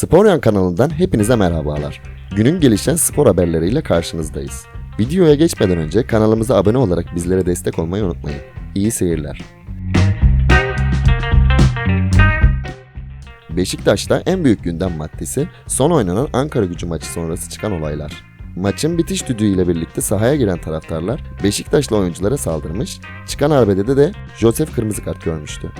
Sporyan kanalından hepinize merhabalar. Günün gelişen spor haberleriyle karşınızdayız. Videoya geçmeden önce kanalımıza abone olarak bizlere destek olmayı unutmayın. İyi seyirler. Beşiktaş'ta en büyük gündem maddesi son oynanan Ankara gücü maçı sonrası çıkan olaylar. Maçın bitiş düdüğüyle birlikte sahaya giren taraftarlar Beşiktaşlı oyunculara saldırmış, çıkan arbedede de Josef kırmızı kart görmüştü.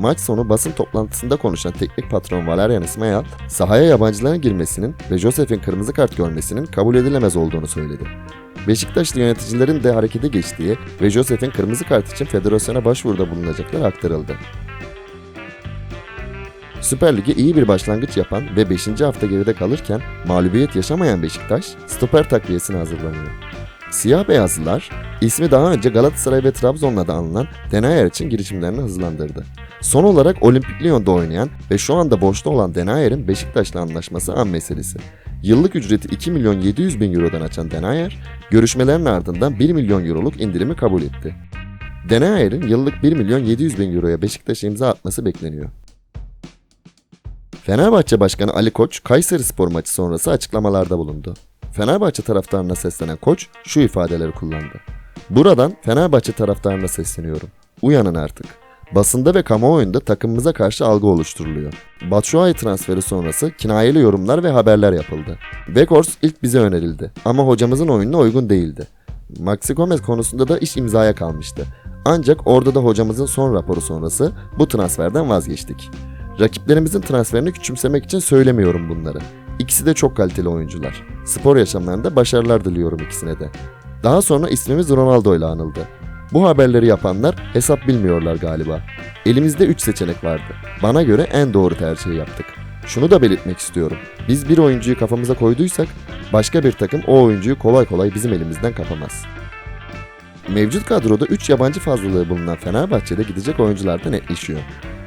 Maç sonu basın toplantısında konuşan teknik patron Valerian İsmail, sahaya yabancıların girmesinin ve Josef'in kırmızı kart görmesinin kabul edilemez olduğunu söyledi. Beşiktaşlı yöneticilerin de harekete geçtiği ve Josef'in kırmızı kart için federasyona başvuruda bulunacakları aktarıldı. Süper Lig'e iyi bir başlangıç yapan ve 5. hafta geride kalırken mağlubiyet yaşamayan Beşiktaş, stoper takviyesine hazırlanıyor. Siyah beyazlılar, ismi daha önce Galatasaray ve Trabzon'la da anılan Denayer için girişimlerini hızlandırdı. Son olarak Olimpik Lyon'da oynayan ve şu anda boşta olan Denayer'in Beşiktaş'la anlaşması an meselesi. Yıllık ücreti 2 milyon 700 bin eurodan açan Denayer, görüşmelerin ardından 1 milyon euroluk indirimi kabul etti. Denayer'in yıllık 1 milyon 700 bin euroya Beşiktaş'a imza atması bekleniyor. Fenerbahçe Başkanı Ali Koç, Kayseri Spor maçı sonrası açıklamalarda bulundu. Fenerbahçe taraftarına seslenen Koç şu ifadeleri kullandı. Buradan Fenerbahçe taraftarına sesleniyorum. Uyanın artık. Basında ve kamuoyunda takımımıza karşı algı oluşturuluyor. Batshuayi transferi sonrası kinayeli yorumlar ve haberler yapıldı. Weghorst ilk bize önerildi ama hocamızın oyununa uygun değildi. Maxi Gomez konusunda da iş imzaya kalmıştı. Ancak orada da hocamızın son raporu sonrası bu transferden vazgeçtik. Rakiplerimizin transferini küçümsemek için söylemiyorum bunları. İkisi de çok kaliteli oyuncular. Spor yaşamlarında başarılar diliyorum ikisine de. Daha sonra ismimiz Ronaldo ile anıldı. Bu haberleri yapanlar hesap bilmiyorlar galiba. Elimizde 3 seçenek vardı. Bana göre en doğru tercihi yaptık. Şunu da belirtmek istiyorum. Biz bir oyuncuyu kafamıza koyduysak başka bir takım o oyuncuyu kolay kolay bizim elimizden kapamaz. Mevcut kadroda 3 yabancı fazlalığı bulunan Fenerbahçe'de gidecek oyuncular da netleşiyor.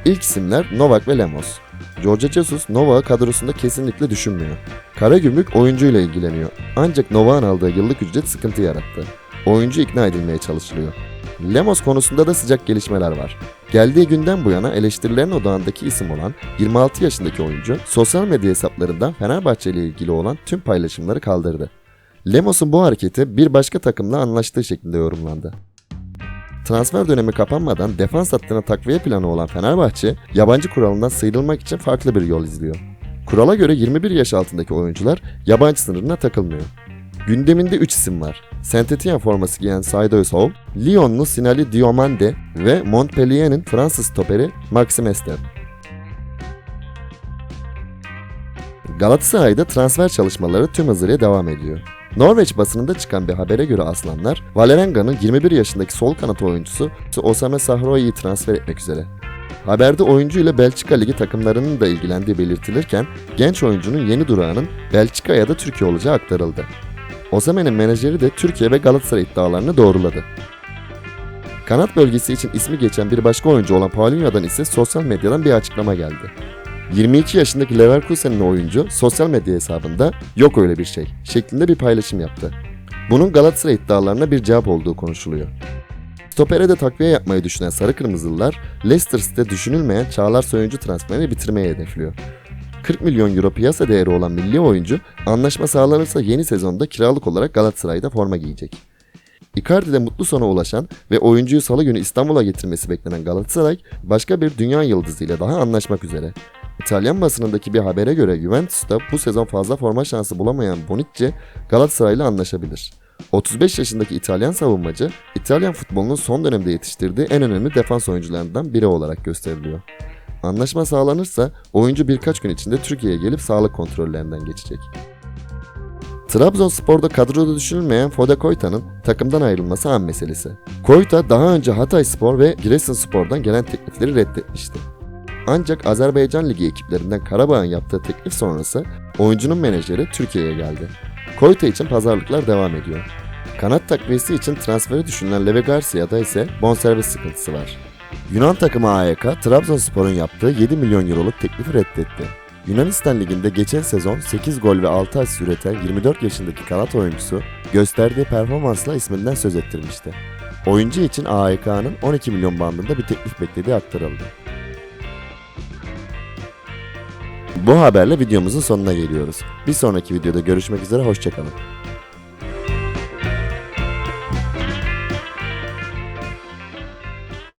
İlk isimler Novak ve Lemos. George Jesus Novak'ı kadrosunda kesinlikle düşünmüyor. Karagümrük oyuncuyla ilgileniyor. Ancak Novak'ın aldığı yıllık ücret sıkıntı yarattı. Oyuncu ikna edilmeye çalışılıyor. Lemos konusunda da sıcak gelişmeler var. Geldiği günden bu yana eleştirilerin odağındaki isim olan 26 yaşındaki oyuncu sosyal medya hesaplarından Fenerbahçe ile ilgili olan tüm paylaşımları kaldırdı. Lemos'un bu hareketi bir başka takımla anlaştığı şeklinde yorumlandı. Transfer dönemi kapanmadan defans hattına takviye planı olan Fenerbahçe, yabancı kuralından sıyrılmak için farklı bir yol izliyor. Kurala göre 21 yaş altındaki oyuncular yabancı sınırına takılmıyor. Gündeminde 3 isim var. Saint Etienne forması giyen Saido Sow, Lyonlu Sinali Diomande ve Montpellier'in Fransız stoperi Maxime Esteve. Galatasaray'da transfer çalışmaları tüm hızıyla devam ediyor. Norveç basınında çıkan bir habere göre Aslanlar, Valerenga'nın 21 yaşındaki sol kanat oyuncusu Osame Sahroi'yi transfer etmek üzere. Haberde oyuncu ile Belçika Ligi takımlarının da ilgilendiği belirtilirken genç oyuncunun yeni durağının Belçika ya da Türkiye olacağı aktarıldı. Osame'nin menajeri de Türkiye ve Galatasaray iddialarını doğruladı. Kanat bölgesi için ismi geçen bir başka oyuncu olan Paulinho'dan ise sosyal medyadan bir açıklama geldi. 22 yaşındaki Leverkusen'in oyuncu sosyal medya hesabında yok öyle bir şey şeklinde bir paylaşım yaptı. Bunun Galatasaray iddialarına bir cevap olduğu konuşuluyor. Stopere de takviye yapmayı düşünen Sarı Kırmızılılar, Leicester City'de düşünülmeyen Çağlar Soyuncu transferini bitirmeyi hedefliyor. 40 milyon euro piyasa değeri olan milli oyuncu anlaşma sağlanırsa yeni sezonda kiralık olarak Galatasaray'da forma giyecek. Icardi'de mutlu sona ulaşan ve oyuncuyu salı günü İstanbul'a getirmesi beklenen Galatasaray başka bir dünya yıldızıyla daha anlaşmak üzere. İtalyan basınındaki bir habere göre Juventus'ta bu sezon fazla forma şansı bulamayan Bonucci Galatasaray'la anlaşabilir. 35 yaşındaki İtalyan savunmacı, İtalyan futbolunun son dönemde yetiştirdiği en önemli defans oyuncularından biri olarak gösteriliyor. Anlaşma sağlanırsa oyuncu birkaç gün içinde Türkiye'ye gelip sağlık kontrollerinden geçecek. Trabzonspor'da kadroda düşünülmeyen Fode Koyta'nın takımdan ayrılması an meselesi. Koyta daha önce Hatay Spor ve Giresunspor'dan gelen teklifleri reddetmişti. Ancak Azerbaycan Ligi ekiplerinden Karabağ'ın yaptığı teklif sonrası oyuncunun menajeri Türkiye'ye geldi. Koyta için pazarlıklar devam ediyor. Kanat takviyesi için transferi düşünülen Leve Garcia'da ise bonservis sıkıntısı var. Yunan takımı AYK, Trabzonspor'un yaptığı 7 milyon euroluk teklifi reddetti. Yunanistan Ligi'nde geçen sezon 8 gol ve 6 asist üreten 24 yaşındaki kanat oyuncusu gösterdiği performansla isminden söz ettirmişti. Oyuncu için AYK'nın 12 milyon bandında bir teklif beklediği aktarıldı. Bu haberle videomuzun sonuna geliyoruz. Bir sonraki videoda görüşmek üzere hoşçakalın.